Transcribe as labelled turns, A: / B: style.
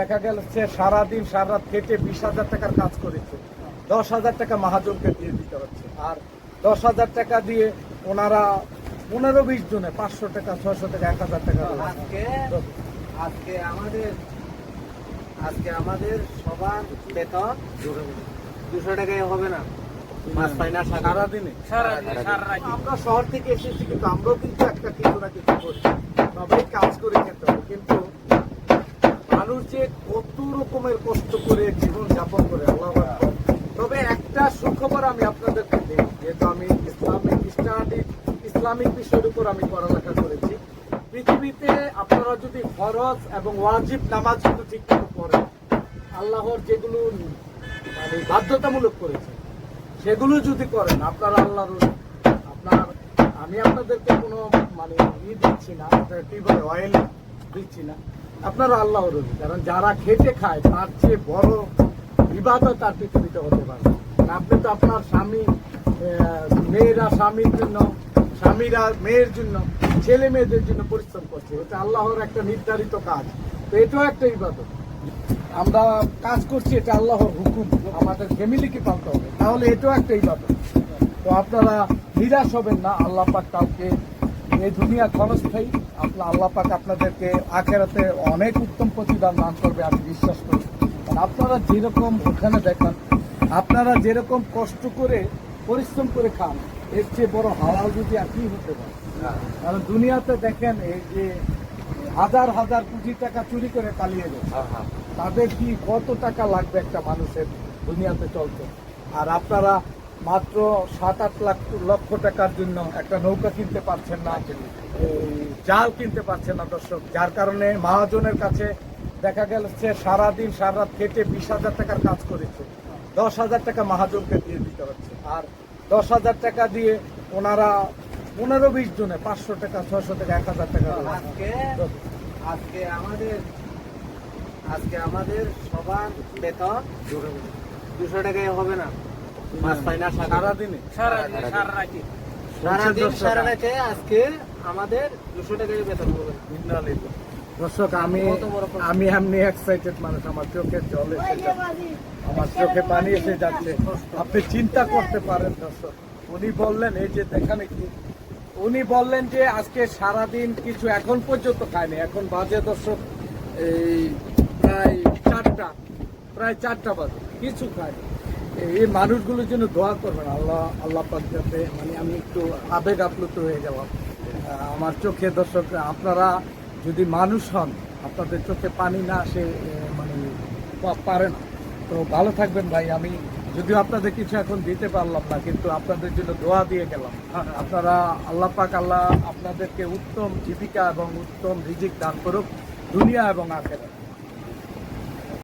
A: দেখা গেল সে সারাদিন সারা রাত খেটে বিশ হাজার টাকার কাজ করেছে। দশ হাজার টাকা মহাজনকে দিয়ে দিতে হচ্ছে। আর দশ হাজার টাকা দিয়ে ওনারা পনেরো বিশ জনে পাঁচশো টাকা ছশো টাকা এক হাজার টাকা
B: আজকে আজকে আমাদের আজকে আমাদের সবার বেতন দুশো টাকায় হবে না। মাস পাই না
A: সারাদিনে। আমরা শহর থেকে এসেছি কিন্তু আমরাও কিন্তু একটা কিছু না কিছু করছি সবাই কাজ করে খেতে হবে কিন্তু মানুষ যে কত রকমের কষ্ট করে জীবন যাপন করে আল্লাহ তবে একটা সুখবর আমি আপনাদেরকে দিই, যেহেতু আমি ইসলামিক স্টাডি, ইসলামিক বিষয়ের উপর আমি পড়ালেখা করেছি, পৃথিবীতে আপনারা যদি ফরজ এবং ওয়াজিব নামাজ যদি ঠিকমতো পড়েন, আল্লাহর যেগুলো মানে বাধ্যতামূলক করেছে, সেগুলো যদি করেন, আপনার আল্লাহর আপনার, আমি আপনাদেরকে কোনো মানে ই দিচ্ছি না বলে অয়েল দিচ্ছি না। আপনারা আল্লাহর রবি, কারণ যারা খেটে খায়, তার চেয়ে বড় ইবাদত আর পৃথিবীতে হতে পারে। আপনি তো আপনার স্বামী মেয়েরা স্বামীর জন্য, স্বামীরা মেয়ের জন্য, ছেলে মেয়েদের জন্য পরিশ্রম করছে। এটা আল্লাহর একটা নির্ধারিত কাজ। তো এটাও একটা ইবাদত। আমরা কাজ করছি, এটা আল্লাহর হুকুম। আমাদের ফ্যামিলিকে পালতে হবে। তাহলে এটাও একটা ইবাদত। তো আপনারা নিরাশ হবেন না, আল্লাহ পাক কাউকে এই দুনিয়া খরচ ক্ষণস্থায়ী। আপনার আল্লাহ পাক আপনাদেরকে আখেরাতে অনেক উত্তম প্রতিদান দান করবে আমি বিশ্বাস করি। আপনারা যেরকম ওখানে দেখেন আপনারা যেরকম কষ্ট করে পরিশ্রম করে খান এর চেয়ে বড় হাওয়া যদি আপনি হতে পারে? কারণ দুনিয়াতে দেখেন এই যে হাজার হাজার কোটি টাকা চুরি করে পালিয়ে গেছে। তাদের কি কত টাকা লাগবে একটা মানুষের দুনিয়াতে চলতে? আর আপনারা মাত্র সাত আট লাখ লক্ষ টাকার জন্য একটা নৌকা কিনতে পারছেন না। জাল কিনতে পারছেন না দর্শক, যার কারণে মহাজনের কাছে দেখা সে সারাদিন সারা রাত খেটে বিশ হাজার টাকার কাজ করেছে। দশ হাজার টাকা মহাজনকে দিয়ে দিতে হচ্ছে। আর দশ হাজার টাকা দিয়ে ওনারা পনেরো বিশ জনে পাঁচশো টাকা ছশো টাকা, এক হাজার টাকা
B: আজকে আজকে আমাদের আজকে আমাদের সবার বেতন দুশো টাকায় হবে না। মাস পাই না সারা
A: সারাদিনে
B: সারাদিন সারা রাতে আজকে আমাদের দুশো টাকায় বেতন হবে। না।
A: ইন্নালিল্লাহ। দর্শক আমি। আমি এমনি এক্সাইটেড মানুষ। আমার চোখে জল এসে যাচ্ছে। আমার চোখে পানি এসে যাচ্ছে। আপনি চিন্তা করতে পারেন দর্শক। উনি বললেন এই যে দেখানে কি উনি বললেন যে আজকে সারাদিন কিছু এখন পর্যন্ত খায়নি। এখন বাজে দর্শক এই প্রায় চারটা। প্রায় চারটা বাজে। কিছু খায়নি। এই মানুষগুলোর জন্য দোয়া করবেন। আল্লাহ আল্লাহ পাক যাতে মানে আমি একটু আবেগ আপ্লুত হয়ে যাওয়া আমার চোখে দর্শক, আপনারা যদি মানুষ হন, আপনাদের চোখে পানি না আসে মানে পারে না। তো ভালো থাকবেন ভাই। আমি যদিও আপনাদের কিছু এখন দিতে পারলাম না, কিন্তু আপনাদের জন্য দোয়া দিয়ে গেলাম। আপনারা আল্লাহ পাক আল্লাহ আপনাদেরকে উত্তম জীবিকা এবং উত্তম রিজিক দান করুক, দুনিয়া এবং আখেরা